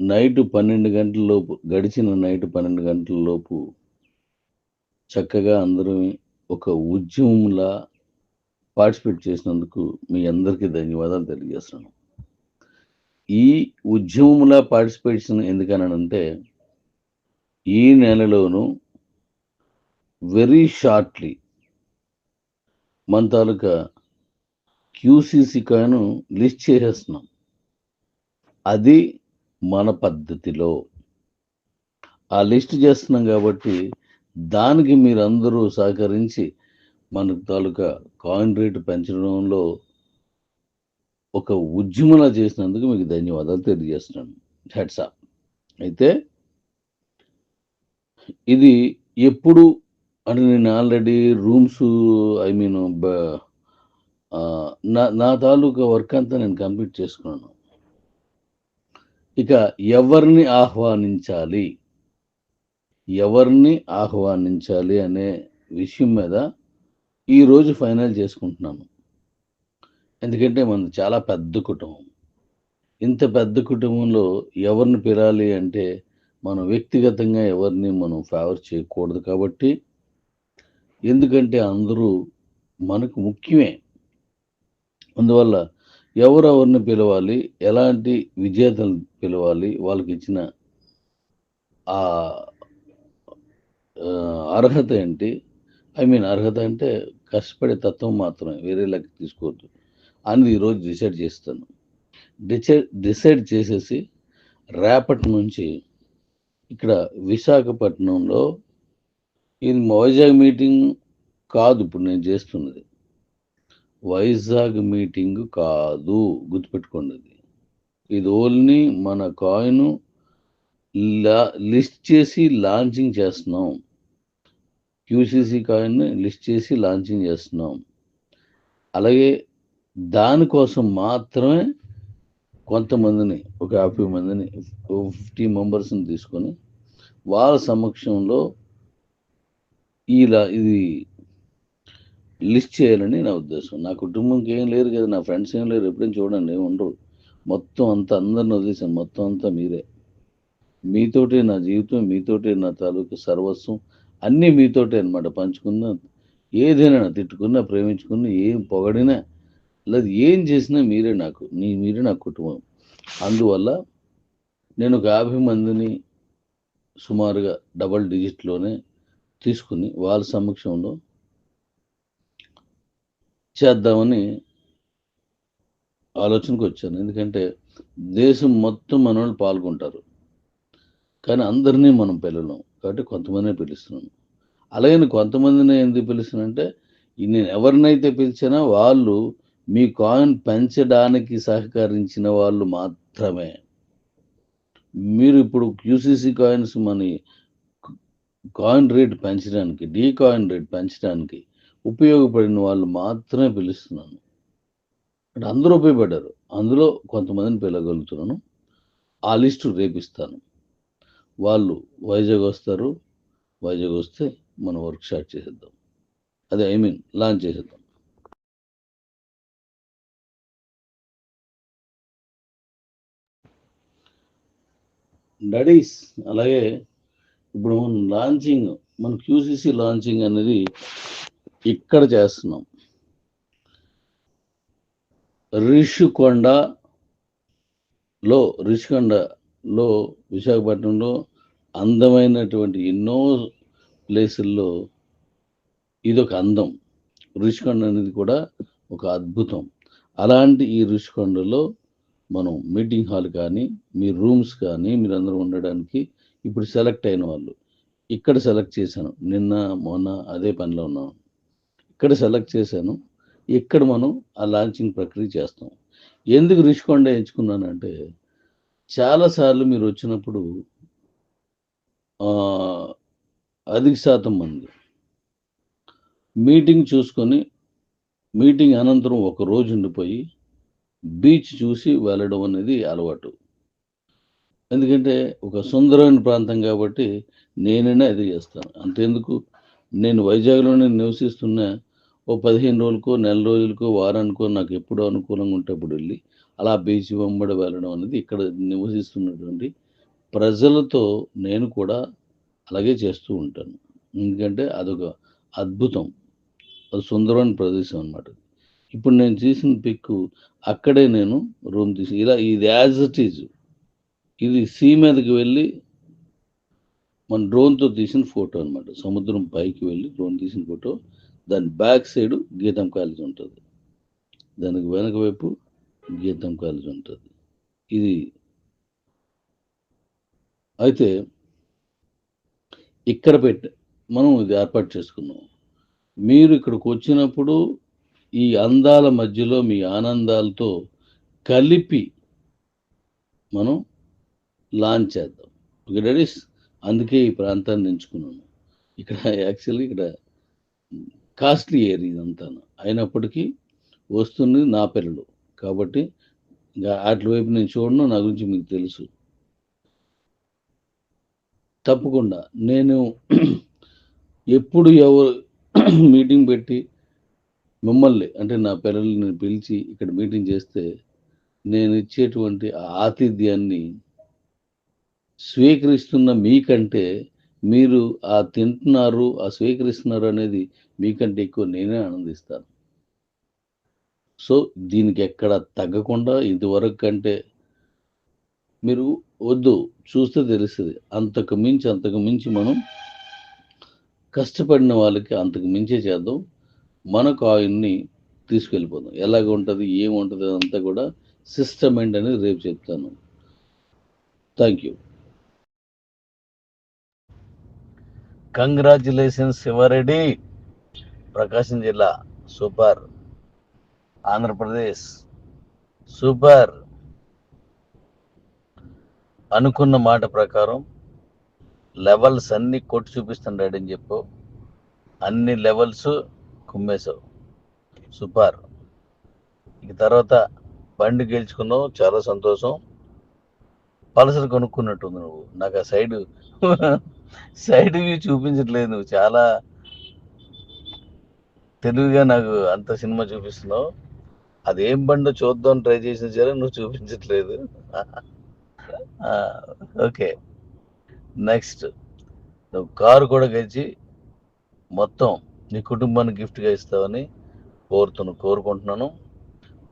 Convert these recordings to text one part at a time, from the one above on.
Night పన్నెండు గంటల లోపు గడిచిన నైట్ పన్నెండు గంటల లోపు చక్కగా అందరం ఒక ఉద్యమంలా పార్టిసిపేట్ చేసినందుకు మీ అందరికీ ధన్యవాదాలు తెలియజేస్తున్నాను. ఈ ఉద్యమంలా పార్టిసిపేషన్ ఎందుకనంటే ఈ నెలలోనూ వెరీ షార్ట్లీ మన తాలూకా క్యూసీసీ కాను లిస్ట్ చేసేస్తున్నాం. అది మన పద్ధతిలో. ఆ లిస్ట్ చేస్తున్నాం కాబట్టి దానికి మీరందరూ సహకరించి మన తాలూకా కాయిన్ రేటు పెంచడంలో ఒక ఉద్యమలా చేసినందుకు మీకు ధన్యవాదాలు తెలియజేస్తున్నాను. హెడ్సాప్ అయితే ఇది ఎప్పుడు అంటే నేను ఆల్రెడీ రూమ్స్ ఐ మీన్ నా నా తాలూకా వర్క్ అంతా నేను కంప్లీట్ చేసుకున్నాను. ఇక ఎవరిని ఆహ్వానించాలి? ఎవరిని ఆహ్వానించాలి అనే విషయం మీద ఈరోజు ఫైనల్ చేసుకుంటున్నాను ఎందుకంటే మనది చాలా పెద్ద కుటుంబం. ఇంత పెద్ద కుటుంబంలో ఎవరిని పిలాలి అంటే మనం వ్యక్తిగతంగా ఎవరిని మనం ఫేవర్ చేయకూడదు కాబట్టి ఎందుకంటే అందరూ మనకు ముఖ్యమే. అందువల్ల ఎవరెవరిని పిలవాలి ఎలాంటి విజేతలు పిలవాలి వాళ్ళకి ఇచ్చిన ఆ అర్హత ఏంటి? ఐ మీన్ అర్హత అంటే కష్టపడే తత్వం మాత్రమే వేరే లెక్క తీసుకోవద్దు అని ఈరోజు డిసైడ్ చేస్తాను. డిసైడ్ డిసైడ్ చేసేసి రేపటి నుంచి ఇక్కడ విశాఖపట్నంలో ఇది వైజాగ్ మీటింగ్ కాదు ఇప్పుడు నేను చేస్తున్నది. వైజాగ్ మీటింగ్ కాదు. గుర్తుపెట్టుకోండి. ఇది. ఇది ఓన్లీ మన కాయిన్ లిస్ట్ చేసి లాంచింగ్ చేస్తున్నాం. క్యూసీసీ కాయిన్ లిస్ట్ చేసి లాంచింగ్ చేస్తున్నాం. అలాగే దానికోసం మాత్రమే కొంతమందిని ఒక యాభై మందిని ఫిఫ్టీ మెంబర్స్ని తీసుకొని వాళ్ళ సమక్షంలో ఇలా ఇది లిస్ట్ చేయాలని నా ఉద్దేశం. నా కుటుంబంకి ఏం లేరు కదా నా ఫ్రెండ్స్ ఏం లేరు ఎప్పుడైనా చూడండి ఏమి ఉండరు. మొత్తం అంతా అందరిని వదిలేసాను మొత్తం అంతా మీరే. మీతోటే నా జీవితం మీతోటే నా తాలూకు సర్వస్వం అన్నీ మీతోటే అనమాట పంచుకున్న ఏదైనా తిట్టుకున్నా ప్రేమించుకున్నా ఏం పొగడినా లేదు ఏం చేసినా మీరే నాకు నీ మీరే నా కుటుంబం. అందువల్ల నేను ఒక యాభై మందిని సుమారుగా డబల్ డిజిట్లోనే తీసుకుని వాళ్ళ సమక్షంలో చేద్దామని ఆలోచనకు వచ్చాను. ఎందుకంటే దేశం మొత్తం మన వాళ్ళు పాల్గొంటారు. కానీ అందరినీ మనం పిల్లలం కాబట్టి కొంతమందినే పిలుస్తున్నాను. అలాగే కొంతమందిని ఎందుకు పిలుస్తున్నానంటే నేను ఎవరినైతే పిలిచినా వాళ్ళు మీ కాయిన్ పెంచడానికి సహకరించిన వాళ్ళు మాత్రమే. మీరు ఇప్పుడు క్యూసీసీ కాయిన్స్ మన కాయిన్ రేట్ పెంచడానికి డీ కాయిన్ రేట్ పెంచడానికి ఉపయోగపడిన వాళ్ళు మాత్రమే పిలుస్తున్నాను. అంటే అందరూ ఉపయోగపడ్డారు. అందులో కొంతమందిని పిలవగలుగుతున్నాను. ఆ లిస్టు రేపిస్తాను. వాళ్ళు వైజాగ్ వస్తారు. వైజాగ్ వస్తే మనం వర్క్ స్టార్ట్ చేసేద్దాం. అదే ఐ మీన్ లాంచ్ చేసేద్దాం. డడీస్ అలాగే ఇప్పుడు మనం లాంచింగ్ మన క్యూసీసీ లాంచింగ్ అనేది ఇక్కడ చేస్తున్నాం. రిషికొండలో రిషికొండలో విశాఖపట్నంలో అందమైనటువంటి ఎన్నో ప్లేసుల్లో ఇది ఒక అందం. రుషికొండ అనేది కూడా ఒక అద్భుతం. అలాంటి ఈ రుషికొండలో మనం మీటింగ్ హాల్ కానీ మీ రూమ్స్ కానీ మీరందరూ ఉండడానికి ఇప్పుడు సెలెక్ట్ అయిన వాళ్ళు. ఇక్కడ సెలెక్ట్ చేశాను. నిన్న మొన్న అదే పనిలో ఉన్నాను ఇక్కడ సెలెక్ట్ చేశాను. ఇక్కడ మనం ఆ లాంచింగ్ ప్రక్రియ చేస్తాం. ఎందుకు రిషికొండ ఎంచుకున్నానంటే చాలాసార్లు మీరు వచ్చినప్పుడు అధిక శాతం మంది మీటింగ్ చూసుకొని మీటింగ్ అనంతరం ఒక రోజు ఉండిపోయి బీచ్ చూసి వెళ్ళడం అనేది అలవాటు. ఎందుకంటే ఒక సుందరమైన ప్రాంతం కాబట్టి నేనైనా అది చేస్తాను. అంతేందుకు? నేను వైజాగ్లోనే నివసిస్తున్న ఓ పదిహేను రోజులకో నెల రోజులకో వారానికో నాకు ఎప్పుడో అనుకూలంగా ఉంటే అప్పుడు వెళ్ళి అలా బీచ్ వెంబడి వెళ్ళడం అనేది ఇక్కడ నివసిస్తున్నటువంటి ప్రజలతో నేను కూడా అలాగే చేస్తూ ఉంటాను. ఎందుకంటే అదొక అద్భుతం. అది సుందరమైన ప్రదేశం అనమాట ఇప్పుడు నేను చేసిన పిక్ అక్కడే నేను రూమ్ తీసి ఇలా ఇది యాజ్ ఇట్ ఈజ్. ఇది సీ మీదకి వెళ్ళి మన డ్రోన్తో తీసిన ఫోటో అనమాట సముద్రం పైకి వెళ్ళి డ్రోన్ తీసిన ఫోటో. దాని బ్యాక్ సైడ్ గీతం కాలేజ్ ఉంటుంది. దానికి వెనక వైపు గీతం కాలేజ్ ఉంటుంది. ఇది అయితే ఇక్కడ పెట్టి మనం ఇది ఏర్పాటు చేసుకున్నాం. మీరు ఇక్కడికి వచ్చినప్పుడు ఈ అందాల మధ్యలో మీ ఆనందాలతో కలిపి మనం లాంచ్ చేద్దాం. ఓకే డాడీస్ అందుకే ఈ ప్రాంతాన్ని ఎంచుకున్నాను. ఇక్కడ యాక్చువల్లీ ఇక్కడ కాస్ట్లీ ఏరియా ఇదంతా. అయినప్పటికీ వస్తుంది నా పిల్లలు కాబట్టి ఇంకా వాటి వైపు నేను చూడను నా గురించి మీకు తెలుసు. తప్పకుండా నేను ఎప్పుడు ఎవరు మీటింగ్ పెట్టి మిమ్మల్ని అంటే నా పిల్లల్ని పిలిచి ఇక్కడ మీటింగ్ చేస్తే నేను ఇచ్చేటువంటి ఆ ఆతిథ్యాన్ని స్వీకరిస్తున్న మీకంటే మీరు ఆ తింటున్నారు ఆ స్వీకరిస్తున్నారు అనేది మీకంటే ఎక్కువ నేనే ఆనందిస్తాను. సో దీనికి ఎక్కడ తగ్గకుండా ఇంతవరకు కంటే మీరు వద్దు చూస్తే తెలుస్తుంది. అంతకు మించి అంతకు మించి మనం కష్టపడిన వాళ్ళకి అంతకు మించే చేద్దాం. మనకు ఆయన్ని తీసుకెళ్ళిపోదాం. ఎలాగ ఉంటుంది ఏముంటుంది అదంతా కూడా సిస్టమ్ ఏంటి అనేది రేపు చెప్తాను. Thank you congratulations Shivareddy. Prakasam జిల్లా సూపర్. ఆంధ్రప్రదేశ్ సూపర్. అనుకున్న మాట ప్రకారం లెవెల్స్ అన్ని కొట్టి చూపిస్తున్నాడని చెప్పు. అన్ని లెవెల్స్ కుమ్మేశావు. సూపర్. ఇక తర్వాత బండి గెలుచుకున్నావు చాలా సంతోషం. పలసలు కొనుక్కున్నట్టుంది నువ్వు. నాకు ఆ సైడ్ సైడ్ వ్యూ చూపించట్లేదు. నువ్వు చాలా తెలివిగా నాకు అంత సినిమా చూపిస్తున్నావు. అదేం బండో చూద్దాం ట్రై చేసిన సరే నువ్వు చూపించట్లేదు. ఓకే. నెక్స్ట్ నువ్వు కారు కూడా గెలిచి మొత్తం నీ కుటుంబానికి గిఫ్ట్గా ఇస్తావని కోరుతున్నా కోరుకుంటున్నాను.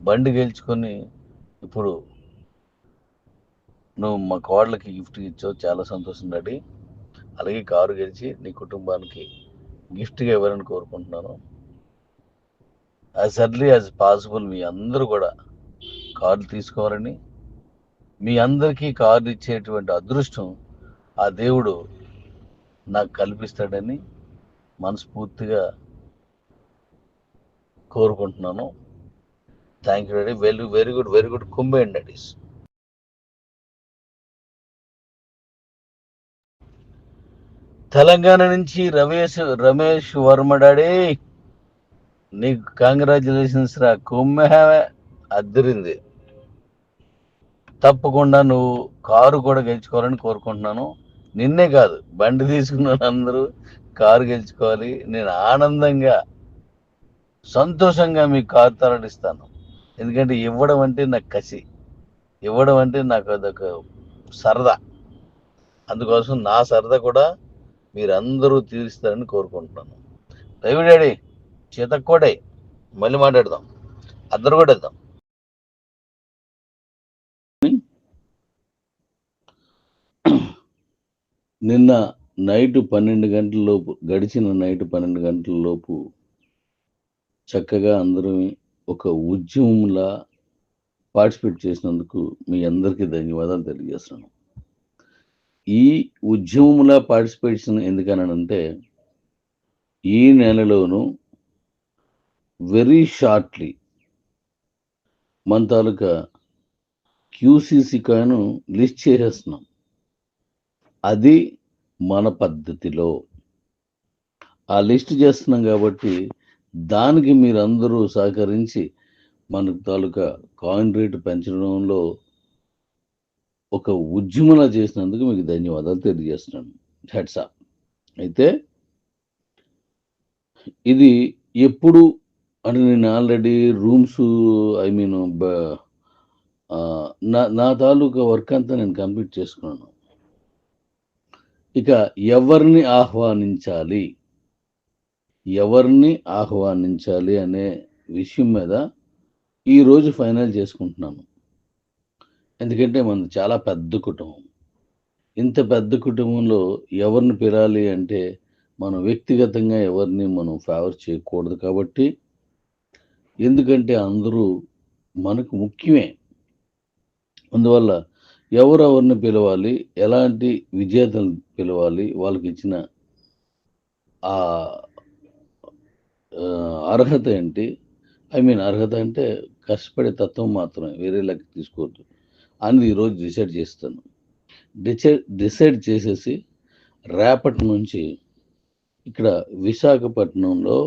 బండి గెలుచుకొని ఇప్పుడు నువ్వు మా కోడలకి గిఫ్ట్ ఇచ్చావు. చాలా సంతోషం డాడీ. అలాగే కారు గెలిచి నీ కుటుంబానికి గిఫ్ట్గా ఇవ్వాలని కోరుకుంటున్నాను. యాజ్ ఎర్లీ యాజ్ పాసిబుల్ మీ అందరూ కూడా కార్లు తీసుకోవాలని మీ అందరికీ కార్లు ఇచ్చేటువంటి అదృష్టం ఆ దేవుడు నాకు కల్పిస్తాడని మనస్ఫూర్తిగా కోరుకుంటున్నాను. Thank you daddy very very good very good కుంభేయండి daddies Telangana నుంచి రమేష్ రమేష్ వర్మ డాడీ నీకు కంగ్రాచులేషన్స్ రా. కుమ్మె అద్దరింది. తప్పకుండా నువ్వు కారు కూడా గెలుచుకోవాలని కోరుకుంటున్నాను. నిన్నే కాదు బండి తీసుకున్న అందరూ కారు గెలుచుకోవాలి. నేను ఆనందంగా సంతోషంగా మీ కారు తరలిస్తాను. ఎందుకంటే ఇవ్వడం అంటే నాకు కసి. ఇవ్వడం అంటే నాకు అదొక సరదా. అందుకోసం నా సరదా కూడా మీరందరూ తీరుస్తారని కోరుకుంటున్నాను. రవి చేతక్కోడే. మళ్ళీ మాట్లాడదాం. అద్దరు కూడా వెళ్దాం నిన్న నైట్ పన్నెండు గంటల లోపు గడిచిన నైట్ పన్నెండు గంటల లోపు చక్కగా అందరం ఒక ఉద్యమంలా పార్టిసిపేట్ చేసినందుకు మీ అందరికీ ధన్యవాదాలు తెలియజేస్తున్నాను. ఈ ఉద్యమంలో పార్టిసిపేషన్ ఎందుకనంటే ఈ నెలలోనూ వెరీ షార్ట్లీ మన తాలూకా క్యూసీసీ కాను లిస్ట్ చేసేస్తున్నాం. అది మన పద్ధతిలో. ఆ లిస్ట్ చేస్తున్నాం కాబట్టి దానికి మీరందరూ సహకరించి మన తాలూకా కాయిన్ రేటు పెంచడంలో ఒక ఉద్యమలా చేసినందుకు మీకు ధన్యవాదాలు తెలియజేస్తున్నాను. హెడ్సాప్ అయితే ఇది ఎప్పుడు అంటే నేను ఆల్రెడీ రూమ్స్ ఐ మీన్ నా నా తాలూకా వర్క్ అంతా నేను కంప్లీట్ చేసుకున్నాను. ఇక ఎవరిని ఆహ్వానించాలి? ఎవరిని ఆహ్వానించాలి అనే విషయం మీద ఈరోజు ఫైనల్ చేసుకుంటున్నాను ఎందుకంటే మనది చాలా పెద్ద కుటుంబం. ఇంత పెద్ద కుటుంబంలో ఎవరిని పిలాలి అంటే మనం వ్యక్తిగతంగా ఎవరిని మనం ఫేవర్ చేయకూడదు కాబట్టి ఎందుకంటే అందరూ మనకు ముఖ్యమే. అందువల్ల ఎవరెవరిని పిలవాలి ఎలాంటి విజేతలు పిలవాలి వాళ్ళకి ఇచ్చిన ఆ ఆ, అర్హత ఏంటి? ఐ మీన్ అర్హత అంటే కష్టపడే తత్వం మాత్రమే వేరే లెక్క తీసుకోవద్దు. అని ఈరోజు డిసైడ్ చేస్తాను. డిసైడ్ డిసైడ్ చేసేసి రేపటి నుంచి ఇక్కడ విశాఖపట్నంలో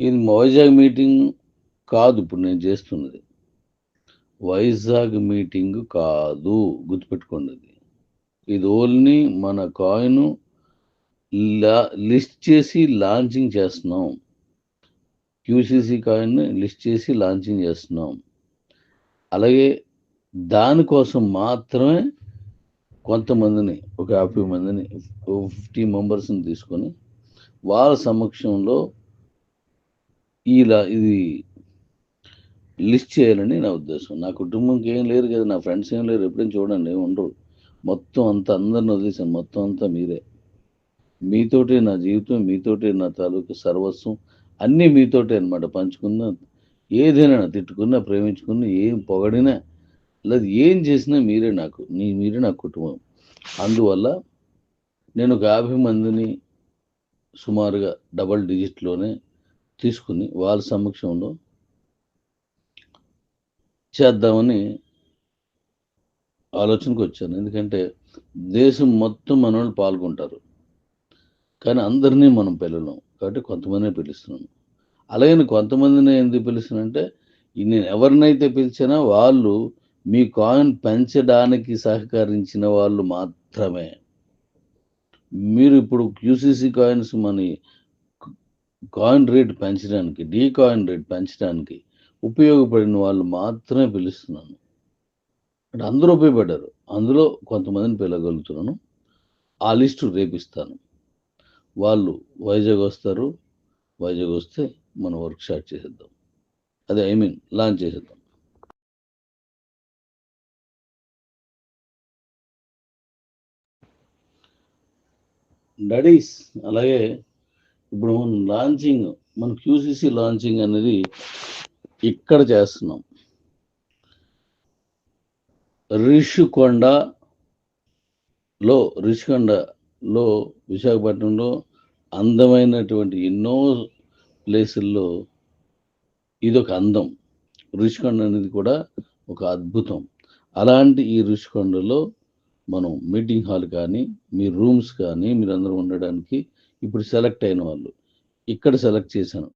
ఇది వైజాగ్ మీటింగ్ కాదు ఇప్పుడు నేను చేస్తున్నది. వైజాగ్ మీటింగ్ కాదు గుర్తుపెట్టుకోండి ఇది ఇది ఓన్లీ మన కాయిన్ లిస్ట్ చేసి లాంచింగ్ చేస్తున్నాం. క్యూసీసీ కాయిన్ లిస్ట్ చేసి లాంచింగ్ చేస్తున్నాం. అలాగే దానికోసం మాత్రమే కొంతమందిని ఒక యాభై మందిని ఫిఫ్టీ మెంబర్స్ని తీసుకొని వాళ్ళ సమక్షంలో ఇలా ఇది లిస్ట్ చేయాలని నా ఉద్దేశం. నా కుటుంబంకి ఏం లేరు కదా నా ఫ్రెండ్స్ ఏం లేరు ఎప్పుడైనా చూడండి ఏమి ఉండరు. మొత్తం అంతా అందరిని వదిలేసాను మొత్తం అంతా మీరే. మీతోటే నా జీవితం మీతోటే నా తాలూకు సర్వస్వం అన్నీ మీతోటే అనమాట పంచుకున్న ఏదైనా తిట్టుకున్నా ప్రేమించుకున్నా ఏం పొగడినా లేదు ఏం చేసినా మీరే నాకు నీ మీరే నా కుటుంబం. అందువల్ల నేను ఒక యాభై మందిని సుమారుగా డబల్ డిజిట్లోనే తీసుకుని వాళ్ళ సమక్షంలో చేద్దామని ఆలోచనకు వచ్చాను. ఎందుకంటే దేశం మొత్తం మన వాళ్ళు పాల్గొంటారు. కానీ అందరినీ మనం పిల్లలం కాబట్టి కొంతమందినే పిలుస్తున్నాను అలాగే కొంతమందిని ఎందుకు పిలుస్తున్నానంటే నేను ఎవరినైతే పిలిచినా వాళ్ళు మీ కాయిన్ పెంచడానికి సహకరించిన వాళ్ళు మాత్రమే. మీరు ఇప్పుడు QCC coins money coin rate పెంచడానికి డీ కాయిన్ రేట్ పెంచడానికి ఉపయోగపడిన వాళ్ళు మాత్రమే పిలుస్తున్నాను. అంటే అందరూ ఉపయోగపడ్డారు. అందులో కొంతమందిని పిలగలుగుతున్నాను ఆ లిస్టు రేపిస్తాను. వాళ్ళు వైజాగ్ వస్తారు. వైజాగ్ వస్తే మనం వర్క్ స్టార్ట్ చేసేద్దాం. అదే ఐ మీన్ లాంచ్ చేసేద్దాం. డడీస్ అలాగే ఇప్పుడు మనం లాంచింగ్ మన క్యూసీసీ లాంచింగ్ అనేది ఇక్కడ చేస్తున్నాం. రిషికొండలో రిషికొండలో విశాఖపట్నంలో అందమైనటువంటి ఎన్నో ప్లేసుల్లో ఇది ఒక అందం. రుషికొండ అనేది కూడా ఒక అద్భుతం. అలాంటి ఈ రుషికొండలో మనం మీటింగ్ హాల్ కానీ మీ రూమ్స్ కానీ మీరందరూ ఉండడానికి ఇప్పుడు సెలెక్ట్ అయిన వాళ్ళు. ఇక్కడ సెలెక్ట్ చేశాను.